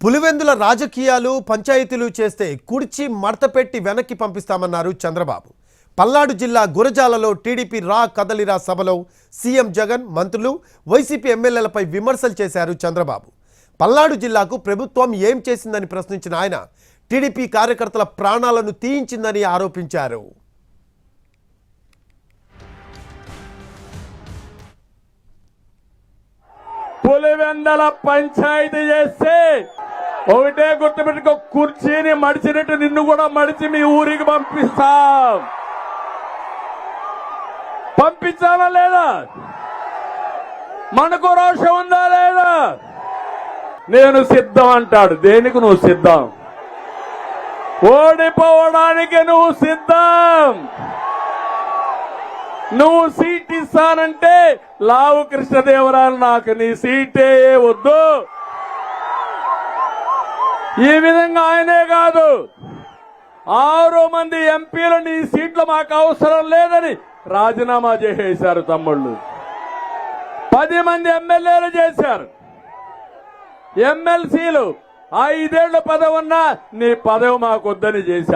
పులివెందుల రాజకీయాలు పంచాయతీలు చేస్తే కుడిచి మడతపెట్టి వెనక్కి పంపిస్తామన్నారు చంద్రబాబు. పల్నాడు జిల్లా గురజాలలో టీడీపీ రా కదలిరా సభలో సీఎం జగన్ మంత్రులు వైసీపీ ఎమ్మెల్యేలపై విమర్శలు చేశారు చంద్రబాబు. పల్నాడు జిల్లాకు ప్రభుత్వం ఏం చేసిందని ప్రశ్నించిన ఆయన టీడీపీ కార్యకర్తల ప్రాణాలను తీయించిందని ఆరోపించారు. పులివెందల పంచాయతీ చేస్తే ఒకటే గుర్తుపెట్టుకో కుర్చీని మడిచినట్టు నిన్ను కూడా మడిచి మీ ఊరికి పంపిస్తాం. పంపించాలా లేదా? మనకు రోషం ఉందా లేదా? నేను సిద్ధం అంటాడు. దేనికి నువ్వు సిద్ధం? ఓడిపోవడానికి నువ్వు సిద్ధం. నువ్వు సీట్ ఇస్తానంటే లావు కృష్ణదేవరాయలు నాకు నీ సీటే వద్దు. ఈ విధంగా ఆయనే కాదు. ఆరు మంది ఎంపీలు నీ సీట్లు మాకు అవసరం లేదని రాజీనామా చేసేశారు తమ్ముళ్ళు. పది మంది ఎమ్మెల్యేలు చేశారు. ఎమ్మెల్సీలు ఐదేళ్ళ పదవి ఉన్నా నీ పదవి మాకొద్దని చేశారు.